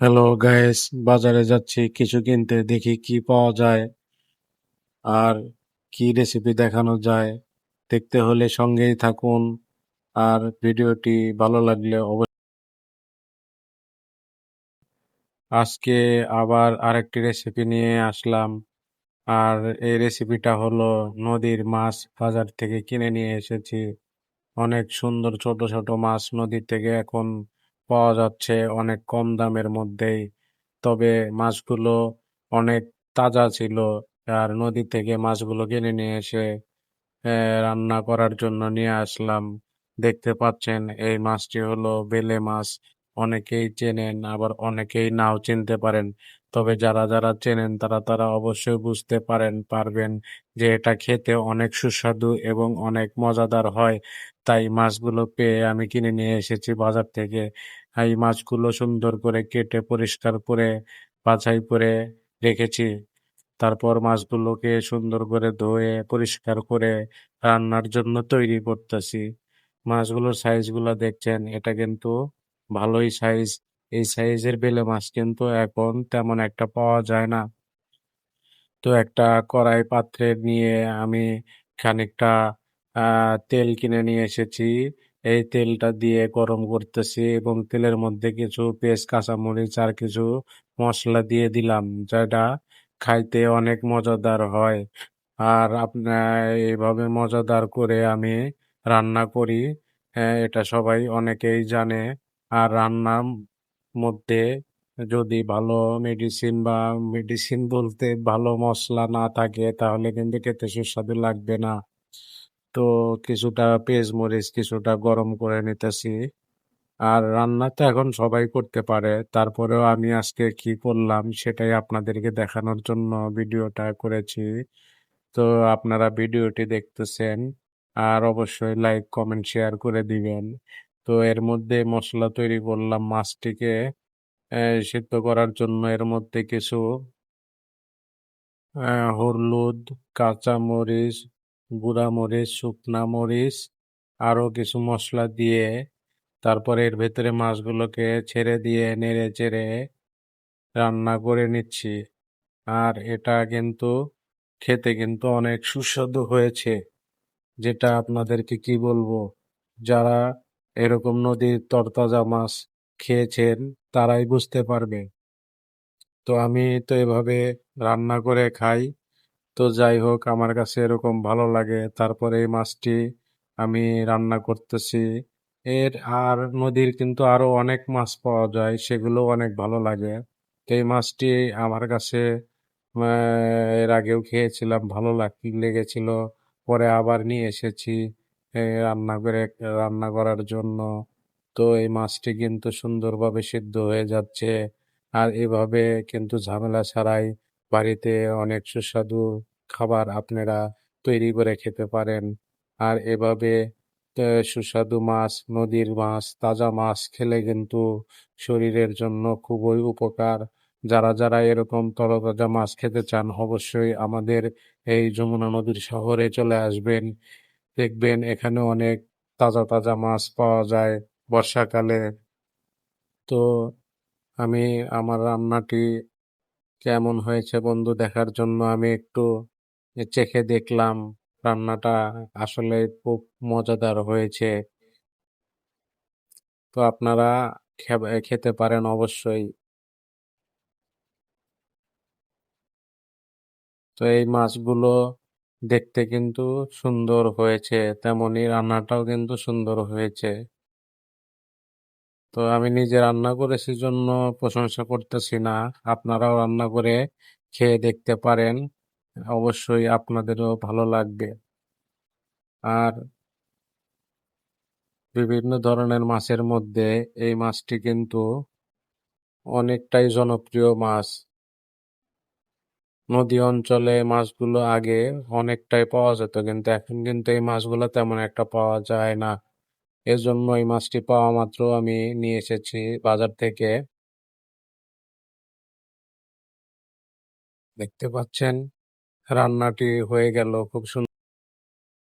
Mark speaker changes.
Speaker 1: Hello guys বাজারে যাচ্ছি, কিছু কিনতে, দেখি কি পাওয়া যায় আর কি রেসিপি দেখানো যায়। দেখতে হলে সঙ্গেই থাকুন আর ভিডিওটি ভালো লাগলে অবশ্যই আজকে আবার আরেকটি রেসিপি নিয়ে আসলাম আর এই রেসিপিটা হলো নদীর মাছ বাজার থেকে কিনে নিয়ে এসেছি। অনেক সুন্দর ছোট ছোট মাছ নদীর থেকে এখন পাওয়া যাচ্ছে অনেক কম দামের মধ্যেই। তবে মাছগুলো অনেক তাজা ছিল আর নদী থেকে মাছগুলো কিনে নিয়ে এসে রান্না করার জন্য নিয়ে আসলাম। দেখতে পাচ্ছেন, এই মাছটি হলো বেলে মাছ। অনেকেই চেনেন, আবার অনেকেই নাও চিনতে পারেন। তবে যারা যারা চেনেন, তারা তারা অবশ্যই বুঝতে পারেন, পারবেন যে এটা খেতে অনেক সুস্বাদু এবং অনেক মজাদার হয়। তাই মাছগুলো পেয়ে আমি কিনে নিয়ে এসেছি বাজার থেকে। এই মাছগুলো সুন্দর করে কেটে পরিষ্কার করে, বাছাই করে রেখেছি। তারপর মাছগুলোকে সুন্দর করে ধুয়ে, পরিষ্কার করে রান্নার জন্য তৈরি করতেছি। মাছগুলোর সাইজগুলো দেখছেন, এটা কিন্তু ভালোই সাইজ এই সাইজের বেলে মাছ কিন্তু এখন তেমন একটা পাওয়া যায় না। তো একটা কড়াই পাত্রে নিয়ে আমি খানিকটা তেল কিনে নিয়ে এসেছি। এই তেলটা দিয়ে গরম করতেছি এবং তেলের মধ্যে কিছু পেঁয়াজ কাঁচামরিচ আর কিছু মশলা দিয়ে দিলাম, যেটা খাইতে অনেক মজাদার হয়। আর আপনার এইভাবে মজাদার করে আমি রান্না করি এটা সবাই অনেকেই জানে। আর রান্নার মধ্যে যদি ভালো মেডিসিন বা মেডিসিন বলতে ভালো মশলা না থাকে, তাহলে কিন্তু খেতে সুস্বাদু লাগবে না। তো কিছুটা পেঁয়াজ মরিচ কিছুটা গরম করে নিতেছি। আর রান্না তো এখন সবাই করতে পারে। তারপরেও আমি আজকে কি করলাম সেটাই আপনাদেরকে দেখানোর জন্য ভিডিওটা করেছি। তো আপনারা ভিডিওটি দেখতেছেন, আর অবশ্যই লাইক কমেন্ট শেয়ার করে দিবেন। তো এর মধ্যে মশলা তৈরি করলাম মাছটিকে সিদ্ধ করার জন্য এর মধ্যে কিছু হলুদ কাঁচা মরিচ গুঁড়া মরিচ শুকনা মরিচ, আরও কিছু মশলা দিয়ে তারপরে এর ভেতরে মাছগুলোকে ছেড়ে দিয়ে নেড়ে চেড়ে রান্না করে নিচ্ছি। আর এটা কিন্তু খেতে কিন্তু অনেক সুস্বাদু হয়েছে, যেটা আপনাদেরকে কি বলব? যারা এরকম নদীর তরতাজা মাছ খেয়েছেন, তারাই বুঝতে পারবে। তো আমি তো এভাবে রান্না করে খাই। তো যাই হোক, আমার কাছে এরকম ভালো লাগে। তারপরে এই মাছটি আমি রান্না করতেছি। এর আর নদীর কিন্তু আরও অনেক মাছ পাওয়া যায়, সেগুলো অনেক ভালো লাগে। তো এই মাছটি আমার কাছে এর আগেও খেয়েছিলাম, ভালো লাগ, লেগেছিল। পরে আবার নিয়ে এসেছি। রান্না করে, রান্না করার জন্য। তো এই মাছটি কিন্তু সুন্দরভাবে সিদ্ধ হয়ে যাচ্ছে। আর এভাবে কিন্তু ঝামেলা ছাড়াই বাড়িতে অনেক সুস্বাদু খাবার আপনারা তৈরি করে খেতে পারেন। আর এভাবে সুস্বাদু মাছ, নদীর মাছ, তাজা মাছ খেলে কিন্তু শরীরের জন্য খুবই উপকার। যারা যারা এরকম তরতাজা মাছ খেতে চান, অবশ্যই আমাদের এই যমুনা নদীর শহরে চলে আসবেন। দেখবেন এখানে অনেক তাজা তাজা মাছ পাওয়া যায় বর্ষাকালে। তো আমি, আমার রান্নাটি কেমন হয়েছে বন্ধু দেখার জন্য আমি একটু চেখে দেখলাম। রান্নাটা আসলে খুব মজাদার হয়েছে। তো আপনারা খেতে পারেন অবশ্যই। তো এই মাছগুলো দেখতে কিন্তু সুন্দর হয়েছে, তেমনি রান্নাটাও কিন্তু সুন্দর হয়েছে। তো আমি নিজে রান্না করেছি জন্য প্রশংসা করতেছি না। আপনারাও রান্না করে খেয়ে দেখতে পারেন, অবশ্যই আপনাদেরও ভালো লাগবে। আর বিভিন্ন ধরনের মাছের মধ্যে এই মাছটি কিন্তু অনেকটাই জনপ্রিয় মাছ। নদী অঞ্চলে মাছগুলো আগে অনেকটাই পাওয়া যেত, কিন্তু এখন কিন্তু এই মাছগুলো তেমন একটা পাওয়া যায় না। এজন্য এই মাছটি পাওয়া মাত্র আমি নিয়ে এসেছি বাজার থেকে। দেখতে পাচ্ছেন, রান্নাটি হয়ে গেল, খুব সুন্দর